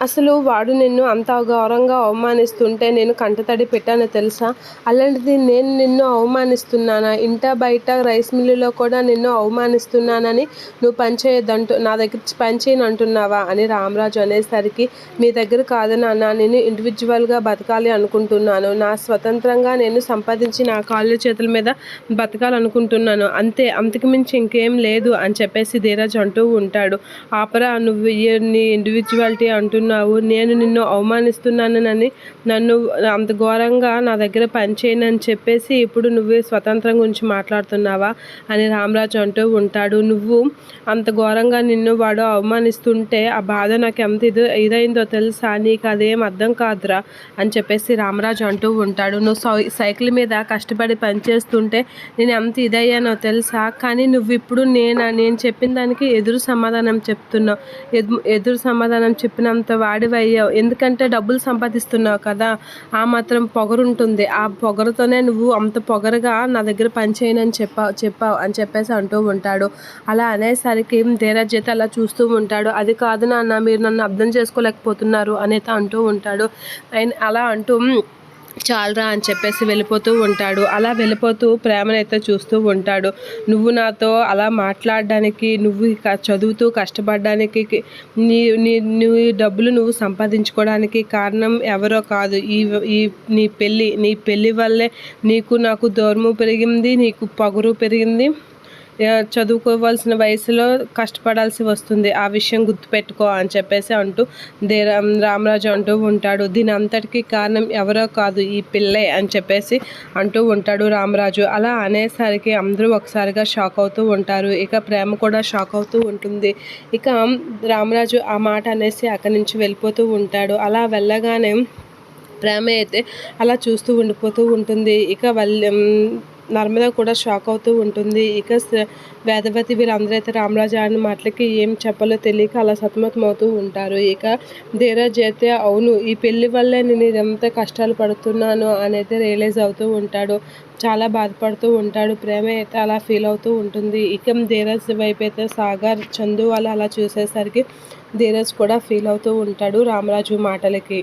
అసలు వాడు నిన్ను అంత ఘోరంగా అవమానిస్తుంటే నేను కంటతడి పెట్టాను తెలుసా? అలాంటిది నేను నిన్ను అవమానిస్తున్నానా? ఇంట బయట రైస్ మిల్లులో కూడా నిన్ను అవమానిస్తున్నానని నువ్వు పనిచేయొద్దంటూ నా దగ్గర పనిచేయను అంటున్నావా? అని రామరాజు అనేసరికి మీ దగ్గర కాదు నాన్న నేను ఇండివిజువల్గా బతకాలి అనుకుంటున్నాను. నా స్వతంత్రంగా నేను సంపాదించి నా కాళ్ళు చేతుల మీద బతకాలనుకుంటున్నాను. అంతే అంతకు మించి ఇంకేం లేదు అని చెప్పేసి ధీరజ్ అంటూ ఉంటాడు. ఆపరా నువ్వు నీ ఇండివిజువాలిటీ అంటున్నావు. నేను నిన్ను అవమానిస్తున్నానని నన్ను అంత ఘోరంగా నా దగ్గర పనిచేయనని చెప్పేసి ఇప్పుడు నువ్వు స్వతంత్రం గురించి మాట్లాడుతున్నావా అని రామరాజు అంటూ ఉంటాడు. నువ్వు అంత ఘోరంగా నిన్ను వాడు అవమానిస్తుంటే ఆ బాధ నాకు ఎంత ఇది ఇదైందో తెలుసా? నీకు అదేం అర్థం కాదురా అని చెప్పేసి రామరాజు అంటూ ఉంటాడు. నువ్వు సై సైకిల్ మీద కష్టపడి పనిచేస్తుంటే నేను ఎంత ఇదయ్యానో తెలుసా? కానీ నువ్వు ఇప్పుడు నేను? నేను చెప్పిన దానికి ఎదురు సమాధానం చెప్తున్నావు. ఎదురు సమాధానం చెప్పినంత వాడివయ్యావు. ఎందుకంటే డబ్బులు సంపాదిస్తున్నావు కదా ఆ మాత్రం పొగరు ఉంటుంది ఆ పొగరుతోనే నువ్వు అంత పొగరుగా నా దగ్గర పనిచేయనని చెప్పావు చెప్పావు అని చెప్పేసి అంటూ ఉంటాడు. అలా అనేసరికి ధీరజ్ అయితే అలా చూస్తూ ఉంటాడు. అది కాదు నాన్న మీరు నన్ను అర్థం చేసుకోలేకపోతున్నారు అనేది అంటూ ఉంటాడు. ఆయన అలా అంటూ చాలరా అని చెప్పేసి వెళ్ళిపోతూ ఉంటాడు. అలా వెళ్ళిపోతూ ప్రేమనైతే చూస్తూ ఉంటాడు. నువ్వు నాతో అలా మాట్లాడడానికి నువ్వు చదువుతూ కష్టపడడానికి నీ నీ నీ డబ్బులు నువ్వు సంపాదించుకోవడానికి కారణం ఎవరో కాదు. ఈ ఈ నీ పెళ్ళి నీ పెళ్ళి వల్లే నీకు నాకు దూరము పెరిగింది నీకు పగురు పెరిగింది. చదువుకోవాల్సిన వయసులో కష్టపడాల్సి వస్తుంది. ఆ విషయం గుర్తుపెట్టుకో అని చెప్పేసి అంటూ దే రామరాజు అంటూ ఉంటాడు. దీని అంతటికీ కారణం ఎవరో కాదు ఈ పిల్లే అని చెప్పేసి అంటూ ఉంటాడు రామరాజు. అలా అనేసరికి అందరూ ఒకసారిగా షాక్ అవుతూ ఉంటారు. ఇక ప్రేమ కూడా షాక్ అవుతూ ఉంటుంది. ఇక రామరాజు ఆ మాట అనేసి అక్కడి నుంచి వెళ్ళిపోతూ ఉంటాడు. అలా వెళ్ళగానే ప్రేమ అయితే అలా చూస్తూ ఉండిపోతూ ఉంటుంది. ఇక వాళ్ళ నర్మద కూడా షాక్ అవుతూ ఉంటుంది. ఇక వేదవతి వీళ్ళందరూ అయితే రామరాజు ఆడిన మాటలకి ఏం చెప్పాలో తెలియక అలా సతమతం అవుతూ ఉంటారు. ఇక ధీరజ్ అయితే అవును ఈ పెళ్ళి వల్లే నేను ఇదంతా కష్టాలు పడుతున్నాను అనేది రియలైజ్ అవుతూ ఉంటాడు. చాలా బాధపడుతూ ఉంటాడు. ప్రేమ అయితే అలా ఫీల్ అవుతూ ఉంటుంది. ఇక ధీరజ్ వైపు అయితే సాగర్ చందు వాళ్ళు అలా చూసేసరికి ధీరజ్ కూడా ఫీల్ అవుతూ ఉంటాడు రామరాజు మాటలకి.